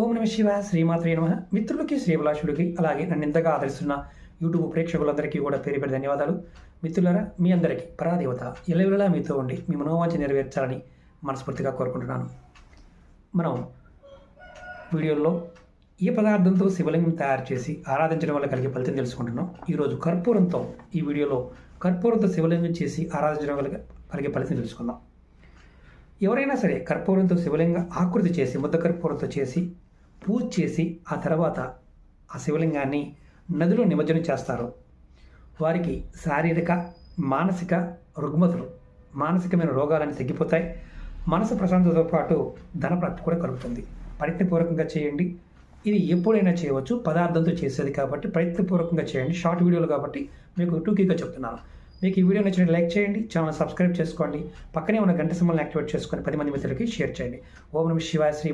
ఓం నమ శివ శ్రీమాత్రే నమ. మిత్రులకి శ్రీభిలాషుడికి అలాగే నన్ను ఇంతగా ఆదరిస్తున్న యూట్యూబ్ ప్రేక్షకులందరికీ కూడా పేరు పేరు ధన్యవాదాలు. మిత్రులరా మీ అందరికీ పరాదేవత ఇలవిలలా మీతో ఉండి మీ మనోవాంఛ నెరవేర్చాలని మనస్ఫూర్తిగా కోరుకుంటున్నాను. మనం వీడియోలో ఏ పదార్థంతో శివలింగం తయారు చేసి ఆరాధించడం వల్ల కలిగే ఫలితం తెలుసుకుంటున్నాం. ఈరోజు కర్పూరంతో ఈ వీడియోలో కర్పూరంతో శివలింగం చేసి ఆరాధించడం వల్ల కలిగే ఫలితం తెలుసుకుందాం. ఎవరైనా సరే కర్పూరంతో శివలింగ ఆకృతి చేసి ముద్ద కర్పూరంతో చేసి పూజ చేసి ఆ తర్వాత ఆ శివలింగాన్ని నదిలో నిమజ్జనం చేస్తారు. వారికి శారీరక మానసిక రుగ్మతులు మానసికమైన రోగాలన్నీ తగ్గిపోతాయి. మనసు ప్రశాంతతో పాటు ధనప్రాప్తి కూడా కలుగుతుంది. ప్రయత్నపూర్వకంగా చేయండి. ఇది ఎప్పుడైనా చేయవచ్చు. పదార్థంతో చేసేది కాబట్టి ప్రయత్నపూర్వకంగా చేయండి. షార్ట్ వీడియోలు కాబట్టి మీకు టూకీగా చెప్తున్నాను. మీకు ఈ వీడియో నచ్చినట్టు లైక్ చేయండి ఛానల్ సబ్స్క్రైబ్ చేసుకోండి పక్కనే ఉన్న గంట సింబల్ని యాక్టివేట్ చేసుకొని పది మంది మిత్రులకి షేర్ చేయండి. ఓం నమ శివాయ శ్రీ